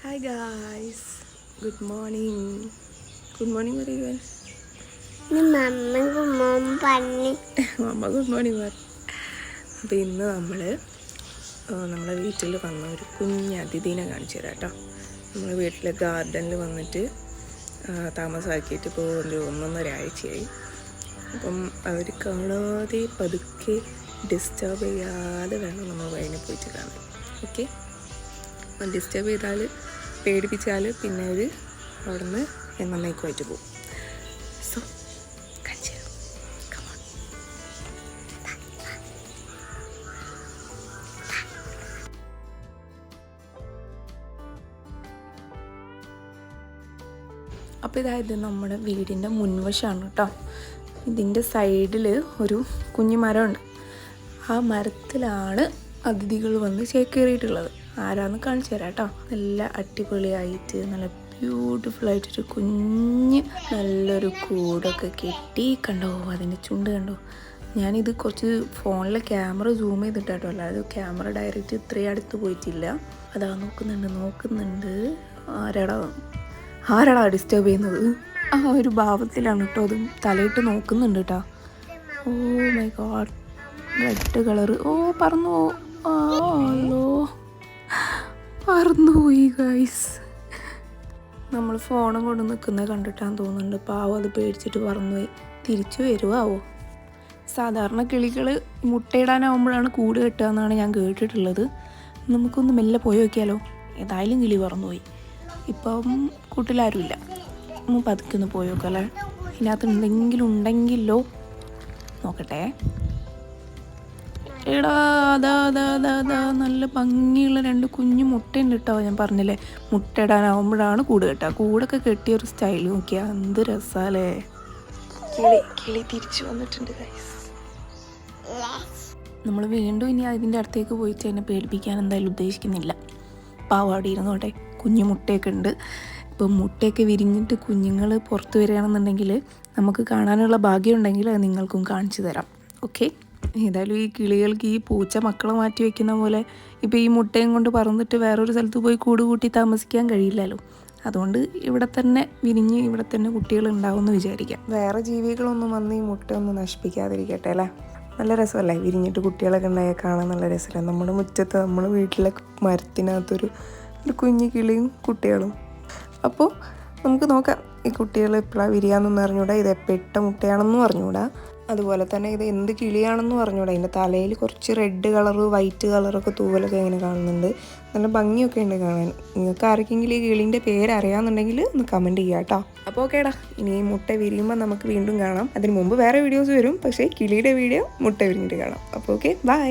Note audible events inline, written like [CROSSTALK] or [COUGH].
Hi guys good morning good morning പറയുവാൻ അമ്മ good morning പറ അപ്പോൾ ഇന്ന് [LAUGHS] നമ്മൾ നമ്മളെ വീട്ടിൽ വന്ന ഒരു കുഞ്ഞ് അതിഥീനെ കാണിച്ചു തരാം കേട്ടോ. നമ്മൾ വീട്ടിലെ ഗാർഡനിൽ വന്നിട്ട് താമസമാക്കിയിട്ട് ഇപ്പോൾ ഒരു ഒന്നൊന്നര ആഴ്ചയായി അപ്പം അവർ കാണാതെ പതുക്കെ ഡിസ്റ്റർബ് ചെയ്യാതെ വേണം നമ്മൾ വഴിനെ പോയിട്ട് കാണാൻ ഓക്കെ ഡിസ്റ്റർബ് ചെയ്താൽ പേടിപ്പിച്ചാൽ പിന്നെ അവർ അവിടെ നിന്ന് എന്നേക്കുമായിട്ട് പോകും. സോ. അപ്പോൾ ഇതായത് നമ്മുടെ വീടിന്റെ മുൻവശമാണ് കേട്ടോ. ഇതിന്റെ സൈഡിൽ ഒരു കുഞ്ഞു മരമുണ്ട്. ആ മരത്തിലാണ് അതിഥികൾ വന്ന് ചേക്കേറിയിട്ടുള്ളത്. ആരാന്ന് കാണിച്ചു തരാം കേട്ടോ നല്ല അടിപൊളിയായിട്ട് നല്ല ബ്യൂട്ടിഫുൾ ആയിട്ടൊരു കുഞ്ഞ് നല്ലൊരു കൂടൊക്കെ കെട്ടി കണ്ടോ അതിന്റെ ചുണ്ട് കണ്ടോ. ഞാനിത് കുറച്ച് ഫോണിലെ ക്യാമറ സൂം ചെയ്തിട്ടാട്ടോ അല്ലാതെ ക്യാമറ ഡയറക്റ്റ് ഇത്രയും അടുത്ത് പോയിട്ടില്ല. അതാ നോക്കുന്നുണ്ട് നോക്കുന്നുണ്ട്. ആരാടാ ആരാടാ ഡിസ്റ്റർബ് ചെയ്യുന്നത്? ആ ഒരു ഭാവത്തിലാണ് കേട്ടോ അതും തലയിട്ട് നോക്കുന്നുണ്ട് കേട്ടോ. Oh my god red colour ഓ പറഞ്ഞു ഓ പറന്നുപോയി ഗൈസ് നമ്മൾ ഫോണും കൊണ്ട് നിൽക്കുന്നത് കണ്ടിട്ടാന്ന് തോന്നുന്നുണ്ട്. പാവം അത് പേടിച്ചിട്ട് പറന്നുപോയി തിരിച്ചു വരുവാവോ? സാധാരണ കിളികൾ മുട്ടയിടാനാവുമ്പോഴാണ് കൂട് കെട്ടുക എന്നാണ് ഞാൻ കേട്ടിട്ടുള്ളത്. നമുക്കൊന്ന് മെല്ലെ പോയി നോക്കിയാലോ? ഏതായാലും കിളി പറന്നുപോയി ഇപ്പം കൂട്ടിലാരുമില്ല. ഒന്ന് പതുക്കെ ഒന്ന് പോയി നോക്കാം അല്ലേ? ഇതിനകത്ത് എന്തെങ്കിലും ഉണ്ടെങ്കിലോ? നോക്കട്ടെ. എടാ അതാ അതാ അതാ അതാ നല്ല ഭംഗിയുള്ള രണ്ട് കുഞ്ഞു മുട്ടയുണ്ട് കേട്ടോ ഞാൻ പറഞ്ഞില്ലേ? മുട്ട ഇടാനാവുമ്പോഴാണ് കൂട് കെട്ടുക കൂടൊക്കെ കെട്ടിയ ഒരു സ്റ്റൈൽ നോക്കിയാ എന്ത് രസാലേ. കിളി കിളി തിരിച്ചു വന്നിട്ടുണ്ട് നമ്മൾ വീണ്ടും ഇനി അതിന്റെ അടുത്തേക്ക് പോയി എന്നെ പേടിപ്പിക്കാൻ എന്തായാലും ഉദ്ദേശിക്കുന്നില്ല. പാവാടി അവിടെ ഇരുന്നോട്ടെ കുഞ്ഞു മുട്ടയൊക്കെ ഉണ്ട്. ഇപ്പം മുട്ടയൊക്കെ വിരിഞ്ഞിട്ട് കുഞ്ഞുങ്ങൾ പുറത്ത് വരികയാണെന്നുണ്ടെങ്കിൽ നമുക്ക് കാണാനുള്ള ഭാഗ്യം ഉണ്ടെങ്കിൽ അത് നിങ്ങൾക്കും കാണിച്ചു തരാം. ഓക്കെ ഏതായാലും ഈ കിളികൾക്ക് ഈ പൂച്ച മക്കളെ മാറ്റി വെക്കുന്ന പോലെ ഇപ്പോൾ ഈ മുട്ടയും കൊണ്ട് പറന്നിട്ട് വേറൊരു സ്ഥലത്ത് പോയി കൂട് കൂട്ടി താമസിക്കാൻ കഴിയില്ലല്ലോ. അതുകൊണ്ട് ഇവിടെ തന്നെ വിരിഞ്ഞ് ഇവിടെ തന്നെ കുട്ടികൾ ഉണ്ടാവും എന്ന് വിചാരിക്കാം. വേറെ ജീവികളൊന്നും വന്ന് ഈ മുട്ടയൊന്നും നശിപ്പിക്കാതിരിക്കട്ടെ അല്ലേ? നല്ല രസമല്ലേ വിരിഞ്ഞിട്ട് കുട്ടികളൊക്കെ ഉണ്ടായാൽ കാണാൻ നല്ല രസമല്ലേ? നമ്മുടെ മുറ്റത്ത് നമ്മുടെ വീട്ടിലെ മരത്തിനകത്തൊരു ഒരു കുഞ്ഞു കിളിയും കുട്ടികളും. അപ്പോൾ നമുക്ക് നോക്കാം. ഈ കുട്ടികൾ എപ്പോഴാണ് വിരിയാന്നൊന്നും അറിഞ്ഞൂടാ ഇത് പെട്ട മുട്ടയാണെന്നും അറിഞ്ഞൂടാ. അതുപോലെ തന്നെ ഇത് എന്ത് കിളിയാണെന്നും അറിഞ്ഞൂടാ. ഇതിന്റെ തലയിൽ കുറച്ച് റെഡ് കളറ് വൈറ്റ് കളറൊക്കെ തൂവലൊക്കെ ഇങ്ങനെ കാണുന്നുണ്ട്. നല്ല ഭംഗിയൊക്കെ ഉണ്ട് കാണാൻ. നിങ്ങൾക്ക് ആർക്കെങ്കിലും ഈ കിളിന്റെ പേര് അറിയാമെന്നുണ്ടെങ്കിൽ ഒന്ന് കമന്റ് ചെയ്യാം കേട്ടോ അപ്പോൾ ഓക്കേടാ. ഇനി മുട്ട വിരിയുമ്പോൾ നമുക്ക് വീണ്ടും കാണാം. അതിന് മുമ്പ് വേറെ വീഡിയോസ് വരും. പക്ഷേ കിളിയുടെ വീഡിയോ മുട്ട വിരിഞ്ഞിട്ട് കാണാം. അപ്പോൾ ഓക്കെ ബൈ.